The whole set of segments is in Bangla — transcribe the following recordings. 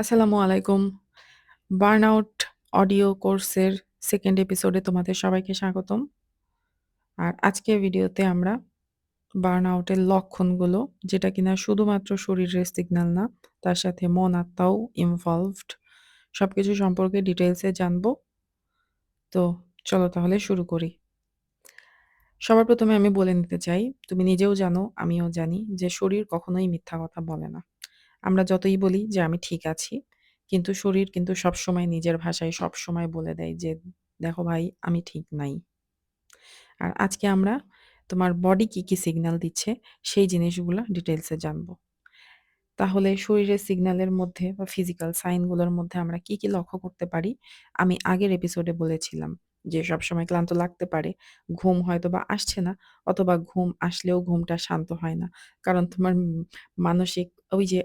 আসসালামু আলাইকুম। বার্নআউট অডিও কোর্সের সেকেন্ড এপিসোডে তোমাদের সবাইকে স্বাগতম। আর আজকের ভিডিওতে আমরা বার্নআউটের লক্ষণগুলো যেটা কিনা শুধুমাত্র শরীরের সিগন্যাল না, তার সাথে মন আত্মাও ইনভলভড সব কিছু সম্পর্কে ডিটেলসে জানব। তো চলো তাহলে শুরু করি। সবার প্রথমে আমি বলে নিতে চাই, তুমি নিজেও জানো, আমিও জানি যে শরীর কখনোই মিথ্যা কথা বলে না। আমরা যতই বলি যে আমি ঠিক আছি, কিন্তু শরীর কিন্তু সবসময় নিজের ভাষায় সবসময় বলে দেয় যে, "দেখো ভাই আমি ঠিক নাই।" আর আজকে আমরা তোমার বডি কি, কি সিগন্যাল দিচ্ছে সেই জিনিসগুলো ডিটেলসে জানব। তাহলে শরীরের সিগন্যালের মধ্যে বা ফিজিক্যাল সাইনগুলোর মধ্যে আমরা কি, কি লক্ষ্য করতে পারি? আমি আগের এপিসোডে বলেছিলাম যে সবসময় ক্লান্ত লাগতে পারে, ঘুম হয়তোবা আসছে না অথবা ঘুম আসলেও ঘুমটা শান্ত হয় না। কারণ তোমার মানসিক ওই যে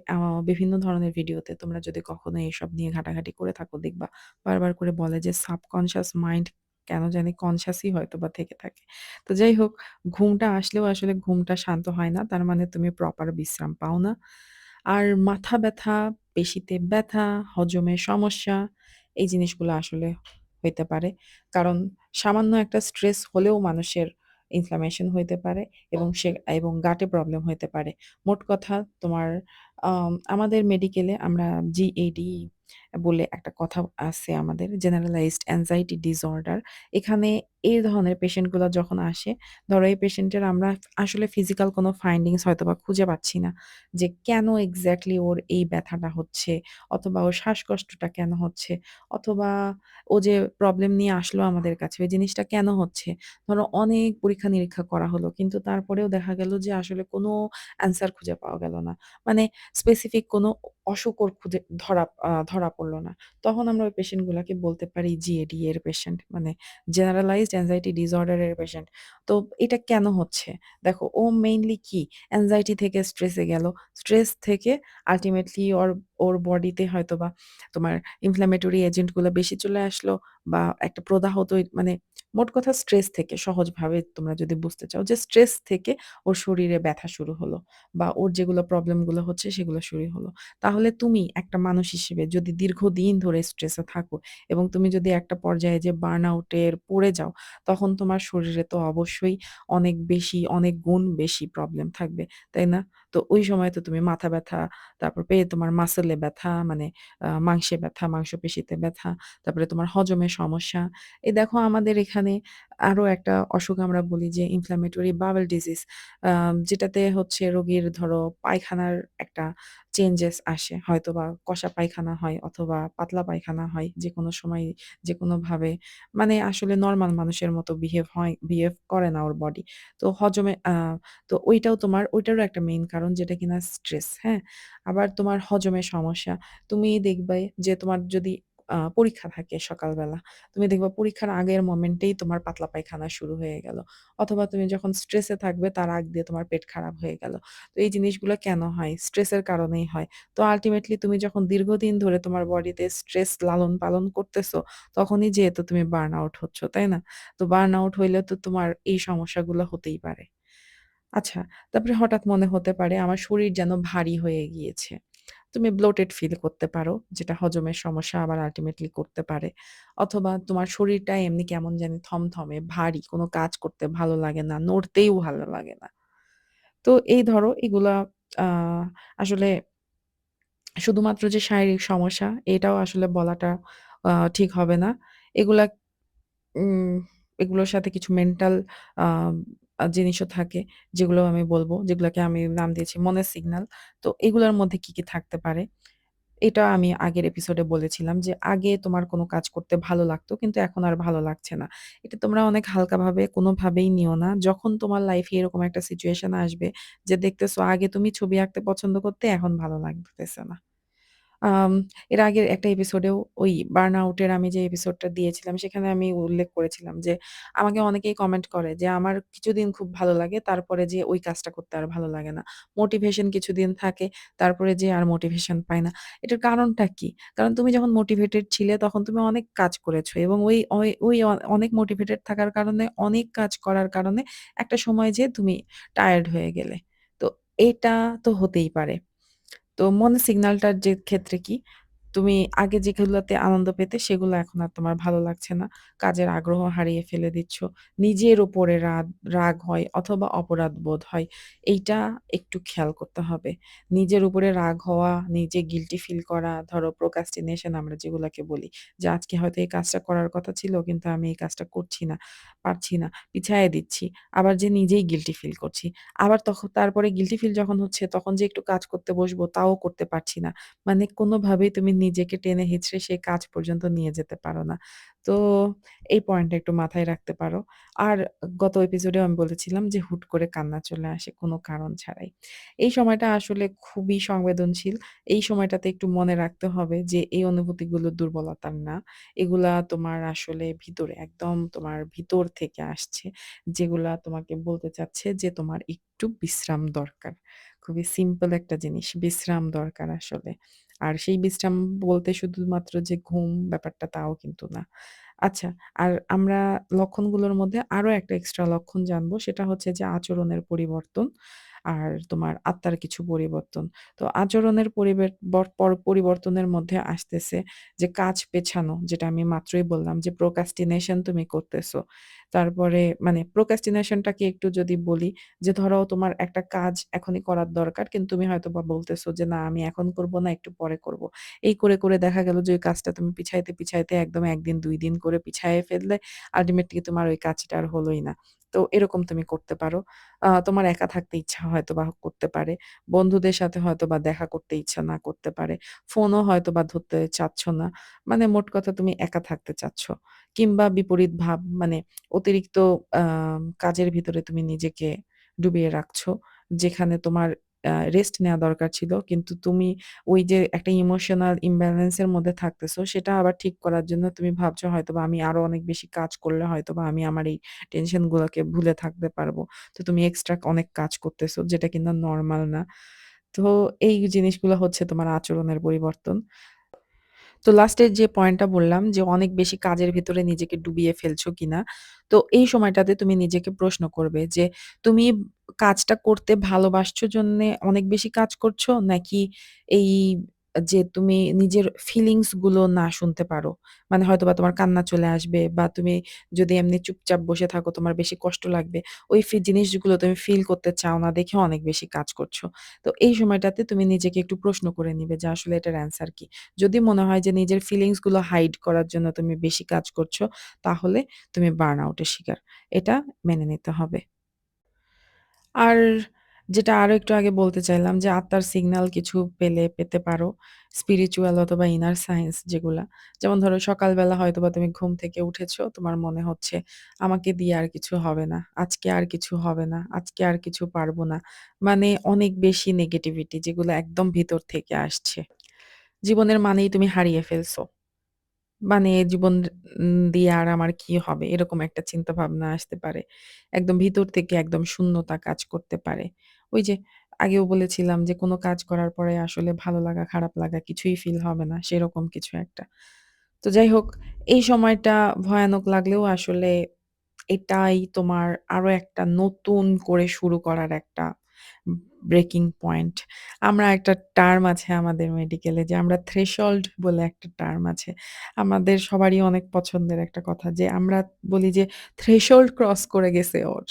বিভিন্ন ধরনের ভিডিওতে তোমরা যদি কখনো এসব নিয়ে ঘাটাঘাটি করে থাকো দেখবা বারবার করে বলে যে সাবকনশিয়াস মাইন্ড কেন জানি কনশাসই হয়তোবা থেকে থাকে। তো যাই হোক ঘুমটা আসলেও আসলে ঘুমটা শান্ত হয় না। তার মানে তুমি প্রপার বিশ্রাম পাও না। আর মাথা ব্যথা, পেশিতে ব্যথা, হজমের সমস্যা এই জিনিসগুলো আসলে হইতে পারে। কারণ সামান্য একটা স্ট্রেস হলেও মানুষের ইনফ্লামেশন হইতে পারে এবং সে, এবং গাটে প্রবলেম হইতে পারে। মোট কথা তোমার, আম, আমাদের মেডিকেলে আমরা GAD বলে একটা কথা আছে আমাদের জেনারেলাইজড অ্যাংজাইটি ডিসঅর্ডার। এখানে এই ধরনের পেশেন্টগুলো যখন আসে, ধরো এই পেশেন্টের আমরা আসলে ফিজিক্যাল কোনো ফাইন্ডিংস হয়তোবা খুঁজে পাচ্ছি না। যে কেন এক্স্যাক্টলি ওর এই ব্যথাটা হচ্ছে অথবা ওর শ্বাসকষ্টটা কেন হচ্ছে অথবা ও যে প্রবলেম নিয়ে আসলো আমাদের কাছে ওই জিনিসটা কেন হচ্ছে? ধরো অনেক পরীক্ষা-নিরীক্ষা করা হলো কিন্তু তারপরেও দেখা গেল যে আসলে কোনো অ্যান্সার খুঁজে পাওয়া গেল না। মানে স্পেসিফিক কোনো অ অসুখ খুঁজে ধরা ধরা পড়ল না। তখন আমরা ওই পেশেন্টগুলোকে বলতে পারি জিএডি এর পেশেন্ট মানে জেনারেলাইজড অ্যাংজাইটি ডিসঅর্ডারের পেশেন্ট। তো এটা কেন হচ্ছে? দেখো, ও মেইনলি কি অ্যাংজাইটি থেকে স্ট্রেসে গেল। স্ট্রেস থেকে আলটিমেটলি ওর ওর বডিতে হয়তো বা তোমার ইনফ্ল্যামেটরি এজেন্টগুলো বেশি চলে আসলো বা একটা প্রদাহ তৈ মানে মোট কথা স্ট্রেস থেকে সহজভাবে তোমরা যদি বুঝতে চাও যে স্ট্রেস থেকে ওর শরীরে ব্যথা শুরু হলো বা ওর যেগুলো প্রবলেমগুলো হচ্ছে সেগুলো শুরু হলো। তাহলে তুমি একটা মানুষ হিসেবে যদি দীর্ঘদিন ধরে স্ট্রেসে থাকো এবং তুমি যদি একটা পর্যায়ে যে বার্ন আউটের পড়ে যাও, তখন তোমার শরীরে তো অবশ্যই অনেক বেশি, অনেক গুণ বেশি প্রবলেম থাকবে, তাই না? তো ওই সময় তো তুমি মাথা ব্যথা, তারপর পেয়ে তোমার মাসেলে ব্যথা মানে মাংসে ব্যথা, মাংসপেশিতে ব্যথা, তারপরে তোমার হজমের সমস্যা। এই দেখো আমাদের এখানে আরও একটা অসুখ আমরা বলি যে ইনফ্ল্যামেটরি বাওয়েল ডিজিজ যেটাতে হচ্ছে রোগীর ধরো পায়খানার একটা চেঞ্জেস আসে। হয়তো বা কষা পায়খানা হয় অথবা পাতলা পায়খানা হয় যে কোনো সময় যে কোনোভাবে মানে আসলে নর্মাল মানুষের মতো বিহেভ হয় বিহেভ করে না ওর বডি। তো হজমে তো ওইটাও তোমার ওইটারও একটা মেইন কারণ যেটা কিনা স্ট্রেস, হ্যাঁ? আবার তোমার হজমের সমস্যা। তুমি দেখবে যে তোমার যদি পরীক্ষা থাকে সকালবেলা, তুমি দেখবা পরীক্ষার আগের মোমেন্টেই তোমার পাতলা পায়খানা শুরু হয়ে গেল। অথবা তুমি যখন স্ট্রেসে থাকবে তার আগ দিয়ে তোমার পেট খারাপ হয়ে গেল। তো এই জিনিসগুলো কেন হয়? স্ট্রেসের কারণেই হয়। তো আল্টিমেটলি তুমি যখন দীর্ঘদিন ধরে তোমার বডিতে স্ট্রেস লালন-পালন করতেছো, তখনই যেহেতু তুমি বার্ন আউট হচ্ছ, তাই না? তো বার্ন আউট হইলে তো তোমার এই সমস্যাগুলো হতেই পারে। আচ্ছা, তারপরে হঠাৎ মনে হতে পারে আমার শরীর যেন ভারী হয়ে গিয়েছে। তুমি ব্লোটেড ফিল করতে পারো, যেটা হজমের সমস্যা আবার আল্টিমেটলি করতে পারে। অথবা তোমার শরীরটা এমনি কেমন জানি থমথমে, ভারী, কোনো কাজ করতে ভালো লাগে না, নড়তেও ভালো লাগে না। তো এই ধরো এগুলা আসলে শুধুমাত্র যে শারীরিক সমস্যা এটাও আসলে বলাটা ঠিক হবে না। এগুলা এগুলোর সাথে কিছু মেন্টাল জিনিসও থাকে যেগুলো আমি বলব, যেগুলাকে আমি নাম দিয়েছি মনের সিগন্যাল। তো এগুলার মধ্যে কি, কি থাকতে পারে? এটা আমি আগের এপিসোডে বলেছিলাম যে আগে তোমার কোনো কাজ করতে ভালো লাগতো কিন্তু এখন আর ভালো লাগছে না। এটা তোমরা অনেক হালকাভাবে কোনোভাবেই নিও না। যখন তোমার লাইফে এরকম একটা সিচুয়েশন আসবে যে দেখতেছো আগে তুমি ছবি আঁকতে পছন্দ করতে এখন ভালো লাগতেছে না। এর আগের একটা এপিসোডেও ওই বার্নআউট এর আমি যে এপিসোডটা দিয়েছিলাম সেখানে আমি উল্লেখ করেছিলাম যে, আমাকে অনেকেই কমেন্ট করে যে, "আমার কিছুদিন খুব ভালো লাগে তারপরে যেয়ে ওই কাজটা করতে আর ভালো লাগে না। মোটিভেশন কিছুদিন থাকে তারপরে যেয়ে আর মোটিভেশন পাই না।" এটার কারণটা কি? কারণ তুমি যখন মোটিভেটেড ছিলে তখন তুমি অনেক কাজ করেছ এবং ওই ওই ওই অনেক মোটিভেটেড থাকার কারণে অনেক কাজ করার কারণে একটা সময় যেয়ে তুমি টায়ার্ড হয়ে গেলে। তো এটা তো হতেই পারে। তো মন সিগন্যালটার যে ক্ষেত্রে কি? তুমি আগে যেগুলাতে আনন্দ পেতে সেগুলো এখন আর তোমার ভালো লাগছে না। কাজের আগ্রহ হারিয়ে ফেলে দিচ্ছ। নিজের উপরে রাগ রাগ হয় অথবা অপরাধবোধ হয়। এইটা একটু খেয়াল করতে হবে। নিজের উপরে রাগ হওয়া, নিজে গিল্টি ফিল করা, ধরো procrastination আমরা যেগুলাকে বলি যে আজকে হয়তো এই কাজটা করার কথা ছিল কিন্তু আমি এই কাজটা করছি না, পারছি না, পিছায়ে দিচ্ছি। আবার যে নিজেই গিল্টি ফিল করছি। আবার তখ তারপরে গিল্টি ফিল যখন হচ্ছে তখন যে একটু কাজ করতে বসবো তাও করতে পারছি না। মানে কোনোভাবেই তুমি নিজেকে টেনে হিঁচড়ে সেই কাজ পর্যন্ত নিয়ে যেতে পারো না। তো এই পয়েন্টটা একটু মাথায় রাখতে পারো। আর গত এপিসোডেও আমি বলেছিলাম যে, হুট করে কান্না চলে আসে কোনো কারণ ছাড়াই। এই সময়টা আসলে খুবই সংবেদনশীল। এই সময়টাতে একটু মনে রাখতে হবে যে, এই অনুভূতিগুলো দুর্বলতার না। এগুলা তোমার আসলে ভিতরে একদম তোমার ভিতর থেকে আসছে। যেগুলা তোমাকে বলতে চাচ্ছে যে, তোমার একটু বিশ্রাম দরকার। খুবই সিম্পল একটা জিনিস। বিশ্রাম দরকার আসলে। আর সেই বিশ্রাম বলতে শুধুমাত্র যে ঘুম ব্যাপারটা তাও কিন্তু না। আচ্ছা, আর আমরা লক্ষণগুলোর মধ্যে আরও একটা এক্সট্রা লক্ষণ জানব সেটা হচ্ছে যে আচরণের পরিবর্তন আর তোমার আত্মার কিছু পরিবর্তন। তো আচরণের পরিবের বর পর পরিবর্তনের মধ্যে আসতেছে যে কাজ পেছানো যেটা আমি মাত্রই বললাম যে procrastination তুমি করতেছো। তারপরে মানে procrastination টাকে একটু যদি বলি যে ধরো তোমার একটা কাজ এখনই করার দরকার কিন্তু তুমি হয়তো বা বলতেছো যে না আমি এখন করব না একটু পরে করব। এই করে, করে দেখা গেল যে ওই কাজটা তুমি পিছাইতে, পিছাইতে একদম একদিন দুই দিন করে পিছায়ে ফেললে আল্টিমেটলি তোমার ওই কাজটা আর হলোই না। তো এরকম তুমি করতে পারো। তোমার একা থাকতে ইচ্ছা হয়তো বা করতে পারে। বন্ধুদের সাথে হয়তোবা দেখা করতে ইচ্ছা না করতে পারে। ফোনও হয়তো বা ধরতে চাচ্ছ না। মানে মোট কথা তুমি একা থাকতে চাচ্ছ। কিংবা বিপরীত ভাব মানে অতিরিক্ত কাজের ভিতরে তুমি নিজেকে ডুবিয়ে রাখছো। যেখানে তোমার রেস্ট নেওয়া দরকার ছিল। কিন্তু তুমি ওই যে একটা ইমোশনাল ইমব্যালেন্সের মধ্যে থাকতেছো, সেটা আবার ঠিক করার জন্য তুমি ভাবছ হয়তোবা আমি আরও অনেক বেশি কাজ করলে হয়তোবা আমি আমার এই টেনশন গুলোকে ভুলে থাকতে পারব। তো তুমি এক্সট্রা অনেক কাজ করতেছো, যেটা কিন্তু নর্মাল না। তো এই জিনিসগুলো হচ্ছে তোমার আচরণের পরিবর্তন। তো লাস্টের যে পয়েন্টটা বললাম যে অনেক বেশি কাজের ভিতরে নিজেকে ডুবিয়ে ফেলছো কিনা। তো এই সময়টাতে তুমি নিজেকে প্রশ্ন করবে যে তুমি কাজটা করতে ভালোবাসছো জন্যে অনেক বেশি কাজ করছ? নাকি এই যে তুমি নিজের ফিলিংসগুলো না শুনতে পারো। মানে হয়তোবা তোমার কান্না চলে আসবে বা তুমি যদি এমনি চুপচাপ বসে থাকো তোমার বেশি কষ্ট লাগবে। ওই জিনিসগুলো তুমি ফিল করতে চাও না দেখে অনেক বেশি কাজ করছ। তো এই সময়টাতে তুমি নিজেকে একটু প্রশ্ন করে নিবে যে আসলে এটার অ্যান্সার কি? যদি মনে হয় যে নিজের ফিলিংসগুলো হাইড করার জন্য তুমি বেশি কাজ করছ, তাহলে তুমি বার্ন আউট এর শিকার। এটা মেনে নিতে হবে। আর যেটা আরও একটু আগে বলতে চাইলাম যে আত্মার সিগন্যাল কিছু পেলে পেতে পারো। স্পিরিচুয়াল অথবা ইনার সায়েন্স যেগুলা। যেমন ধরো সকালবেলা হয়তোবা তুমি ঘুম থেকে উঠেছো, তোমার মনে হচ্ছে আমাকে দিয়ে আর কিছু হবে না। আজকে আর কিছু হবে না। আজকে আর কিছু পারব না। মানে অনেক বেশি নেগেটিভিটি যেগুলো একদম ভিতর থেকে আসছে। জীবনের মানেই তুমি হারিয়ে ফেলছো। মানে জীবন দিয়ে আর আমার কি হবে? এরকম একটা চিন্তাভাবনা আসতে পারে। একদম ভিতর থেকে একদম শূন্যতা কাজ করতে পারে। ওই যে আগেও বলেছিলাম যে কোনো কাজ করার পরে আসলে ভালো লাগা, খারাপ লাগা কিছুই ফিল হবে না। সেরকম কিছু একটা। তো যাই হোক এই সময়টা ভয়ানক লাগলেও আসলে এটাই তোমার আরও একটা নতুন করে শুরু করার একটা ব্রেকিং পয়েন্ট। আমরা একটা টার্ম আছে আমাদের মেডিকেলে যে আমরা থ্রেশহোল্ড বলে একটা টার্ম আছে। আমাদের সবারই অনেক পছন্দের একটা কথা যে আমরা বলি যে থ্রেশহোল্ড ক্রস করে গেছে ওর।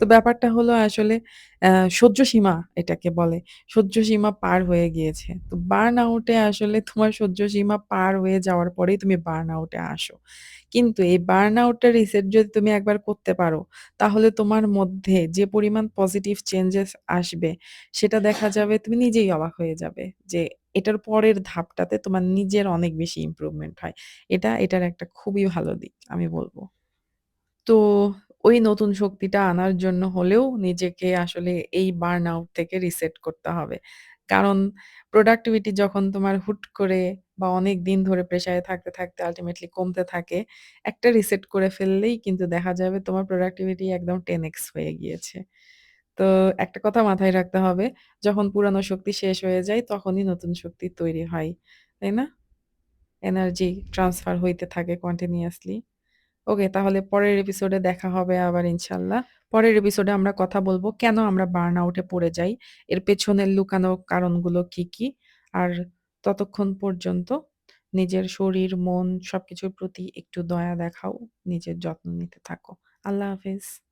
তো ব্যাপারটা হলো আসলে সহ্য সীমা এটাকে বলে। সহ্য সীমা পার হয়ে গিয়েছে। তো বার্ন আউটে আসলে তোমার সহ্য সীমা পার হয়ে যাওয়ার পরেই তুমি বার্ন আউটে আসো। কিন্তু এই বার্ন আউট টা রিসেট যদি তুমি একবার করতে পারো, তাহলে তোমার মধ্যে যে পরিমাণ পজিটিভ চেঞ্জেস আসবে, সেটা দেখা যাবে তুমি নিজেই অবাক হয়ে যাবে। যে এটার পরের ধাপটাতে তোমার নিজের অনেক বেশি ইমপ্রুভমেন্ট হয়। এটা এটার একটা খুবই ভালো দিক আমি বলব। তো ওই নতুন শক্তিটা আনার জন্য হলেও নিজেকে আসলে এই বার্ন আউট থেকে রিসেট করতে হবে। কারণ প্রোডাক্টিভিটি যখন তোমার হুট করে বা অনেক দিন ধরে প্রেশারে থাকতে, থাকতে আল্টিমেটলি কমতে থাকে, একটা রিসেট করে ফেললেই কিন্তু দেখা যাবে তোমার প্রোডাক্টিভিটি একদম 10x হয়ে গিয়েছে। তো একটা কথা মাথায় রাখতে হবে, যখন পুরানো শক্তি শেষ হয়ে যায় তখনই নতুন শক্তি তৈরি হয়। তাই না? এনার্জি ট্রান্সফার হইতে থাকে কন্টিনিউয়াসলি। ওকে তাহলে পরের এপিসোডে দেখা হবে আবার ইনশাল্লাহ। পরের এপিসোডে আমরা কথা বলব কেন আমরা বার্ন আউট পড়ে যাই? এর পেছনের লুকানো কারণগুলো কি, কি? আর ততক্ষণ পর্যন্ত নিজের শরীর, মন সবকিছুর প্রতি একটু দয়া দেখাও, নিজের যত্ন নিতে থাকো। আল্লাহ হাফেজ।